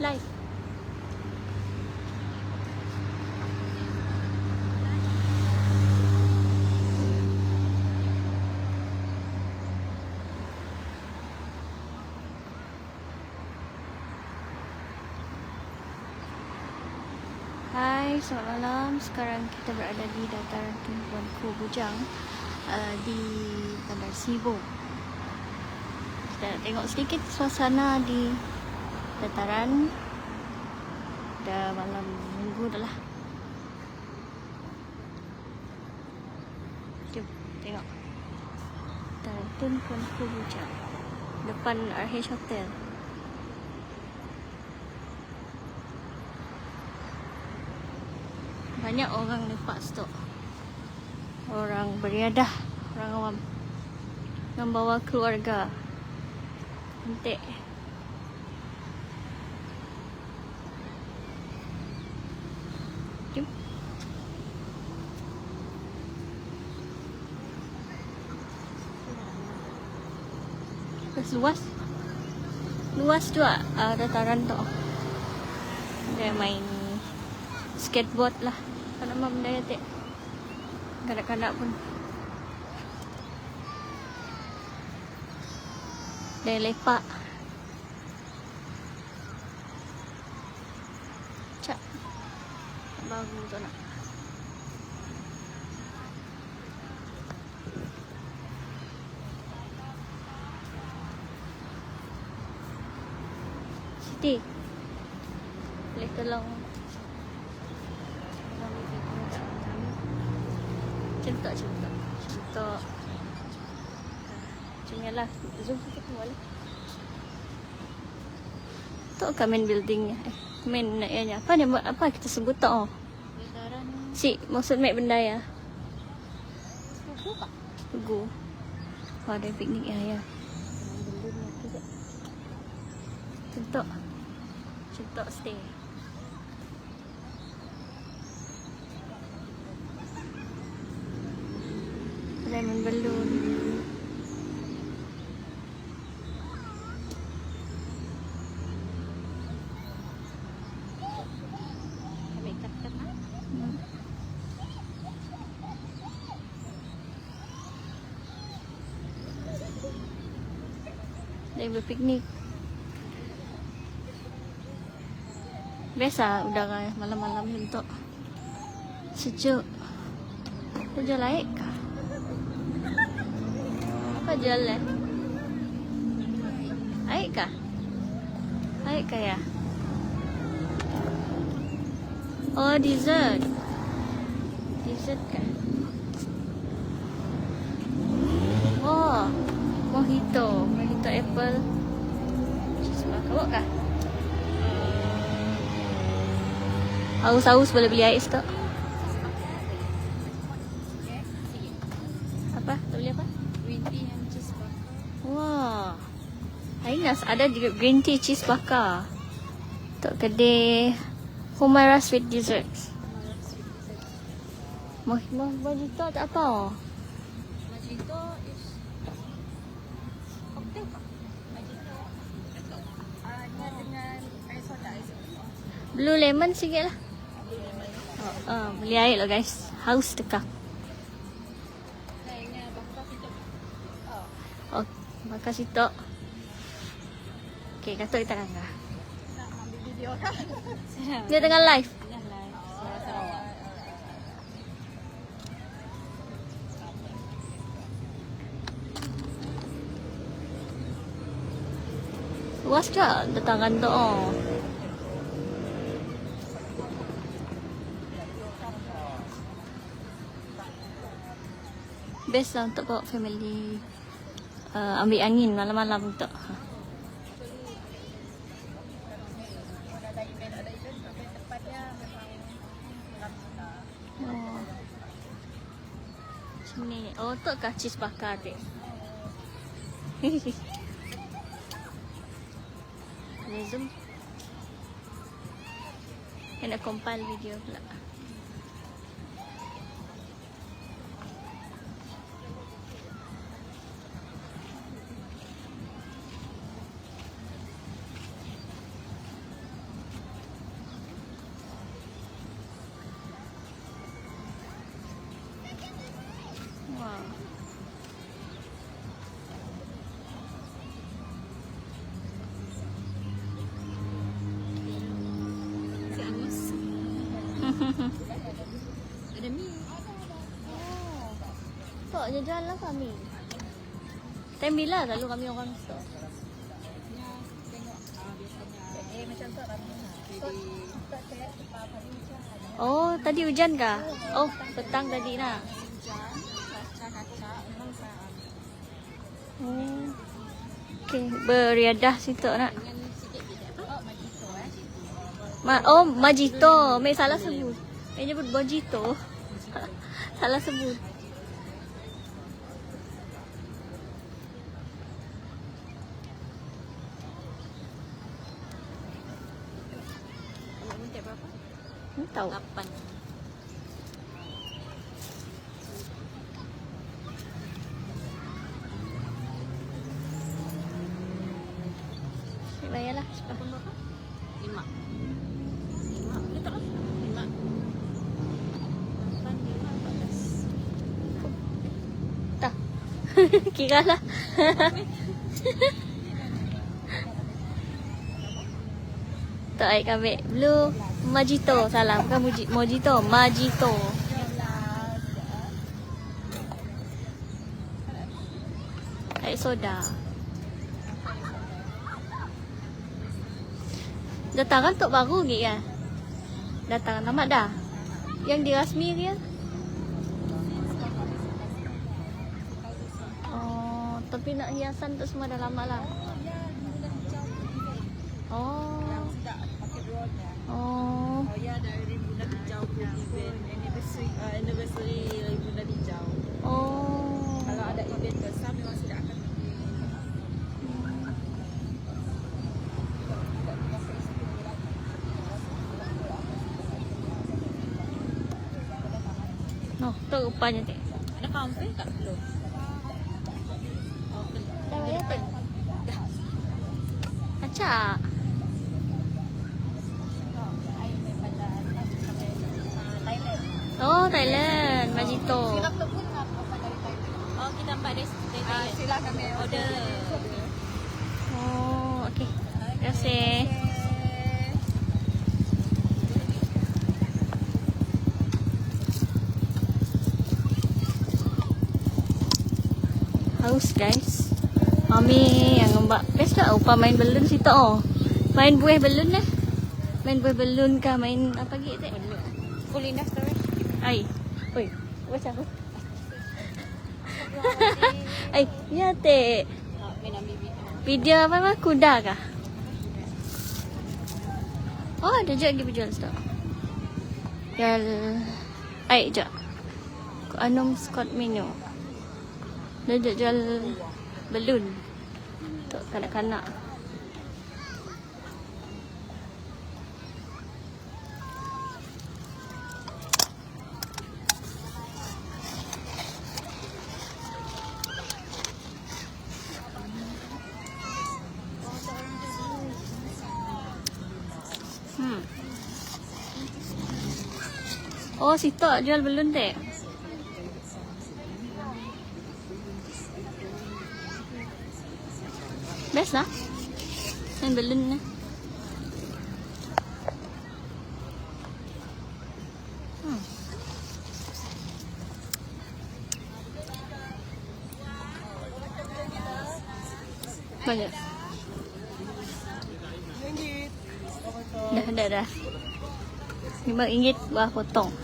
Live. Selamat malam. Sekarang kita berada di dataran tumpuan Ku Bujang uh, di Bandar Sibu. Kita tengok sedikit suasana di dataran. Dah malam minggu dah lah. Jom tengok. Dataran tumpuan Ku Bujang. Depan RH Hotel. Banyak orang lepak stok. Orang beriadah, orang awam. Membawa keluarga. Cantik. Luas. Luas juga uh, dataran tu. Dia main skateboard lah. Kalau mam daya tek. Kanak-kanak pun. Dia lepak. Cak. Baru tu nak. Siti. Boleh tolong Cinta, cinta. Cinta. Macam ni lah. Zoom sikit tengok lah. Tu kat main building. Eh, main nak ianya. Apa ni? Apa kita sebut tak? Oh. Si, maksud main benda ya. Tugu. Oh, ada piknik ya, ya. Belum Cinta stay. Lemon balloon. Kami ikat-ikat ha? Hmm. Dia berpiknik. Biasa udara malam-malam untuk sejuk. Kerja laik kah? Apa jual eh? Aik kah? Aik kah ya? Oh, dessert. Dessert kah? Oh, mojito. Mojito apple. Cheese kau kah? Haus-haus boleh beli ais tak? Apa? Tak beli apa? Green tea and cheese bakar. Wah. Ainas ada green tea cheese bakar. Untuk kedai Humaira Sweet Desserts. Moh moh mojito tak apa. Air air soda. Blue lemon sikit lah. Uh, beli air lah guys. Haus tekak. Bakar situ. Oh. Bakar sitok. Okay, katuk kita kan Nak ambil video? Sedap. Dia tengah live. Luas juga datangan tu. Oh. Best lah untuk bawa family uh, ambil angin malam-malam untuk. Ha. Oh. Tu kah cheese bakar dia? Ni zoom. Kena compile video pula. Ada mi. Tok je jual lah kami. Time bila selalu kami orang ah biasanya. Eh macam tu kami. Hujan ada. Oh, tadi hujan kah? Oh, petang tadi nak. Memang saya Oh. Okay, beriadah situ nak. dengan sikit beda. Oh, majito eh. Ma oh, Majito. May salah sebut. May nyebut Bojito. salah sebut. Tahu. 8. Bayarlah. cepat. berapa? 5. 5. Kita lah. 5. 8, 5, 14. Tak. Kira lah. Tak air kami. Blue Majito. Salah. Bukan Muji, Mojito. Majito. Air soda. Datang kan tok baru lagi kan? Datang tamat dah. Yang dirasmi dia. Oh, tapi nak hiasan tu semua dah lama lah. Oh. Tak pakai drone-nya. Oh. Oh ya dari Bunda Hijau punya event anniversary uh, anniversary Bunda Hijau. Oh. Kalau ada event besar memang sudah akan pergi. No, tu rupanya tu. Ada kampung tak belum? Oh, belum. Dah bayar tak? Dah. Thailand. Oh, Thailand. Majito. Silap tu pun apa dari Thailand? Oh, kita nampak dari Thailand. Silap kami order. Oh, okey. Terima kasih. Haus guys. Mami yang ngembak. Best tak upah main balloon situ oh. Main buih balloon lah. Main buih balloon kah main apa gitu? Full industry. Ai. Oi, macam apa? Ai, ya video. Apa mah kuda kah? Oh, ada je lagi berjual stok. Yang ai je. Anum Scott Mino. Dia jual balloon. Untuk kanak-kanak. Hmm. Oh, situ jual balloon dek. Balloon ni. Hmm. Banyak. Dah, dah, dah. Lima ringgit buah potong.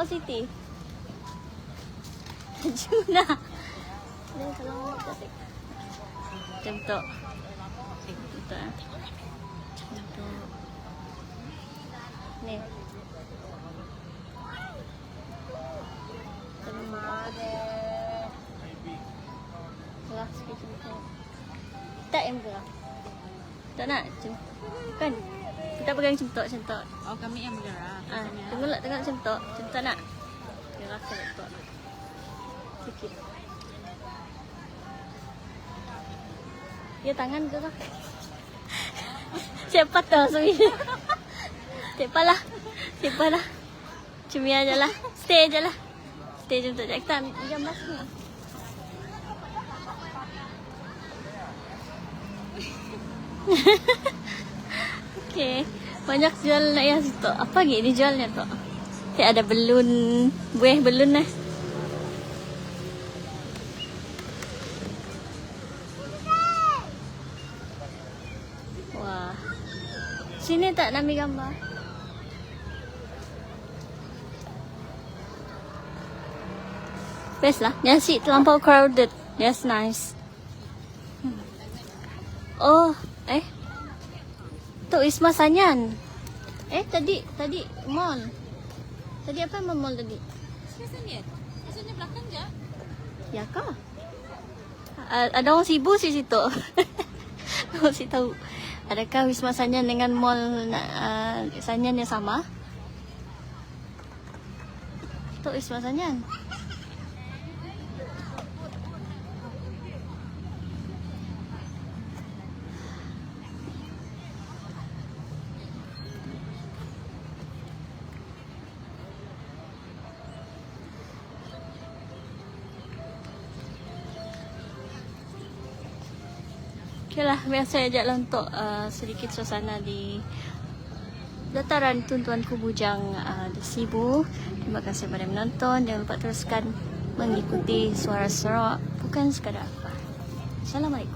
Oh, Siti. Juna. Ni kalau nak ketik. Macam tu. Macam tu. Macam tu. Ni. Tak yang gerak. Tak nak Kan Kita pegang Macam tu Oh, kami yang bergerak. ah, Tengok lah tengok Macam tu nak Gerak macam tu Sikit Ya tangan gerak Siapa tahu sebenarnya Siapa lah Simpan lah. Cumi aja lah. Stay aja lah. Stay je untuk Jakarta. Jam bas ni. okay. Banyak jual nak yang situ. Apa lagi dijualnya tu? Okay, ada belun. Buih belun lah. Wah. Sini tak nak ambil gambar? Best lah. Sit terlampau crowded. That's nice. Hmm. Oh, eh. Tu Isma Sanyan. Eh, tadi, tadi mall. Tadi apa yang mall tadi? Rasanya? Rasanya belakang je. Ya kah? A- ada orang sibuk sih situ. Aku sih tahu. Adakah Wisma Sanyan dengan mall uh, Sanyan yang sama? Tu Wisma Sanyan. Okay lah, biasa ajak lah untuk uh, sedikit suasana di dataran Tuntuan Kubujang uh, di Sibu. Terima kasih kepada menonton. Jangan lupa teruskan mengikuti suara Sarawak. Bukan sekadar apa. Assalamualaikum.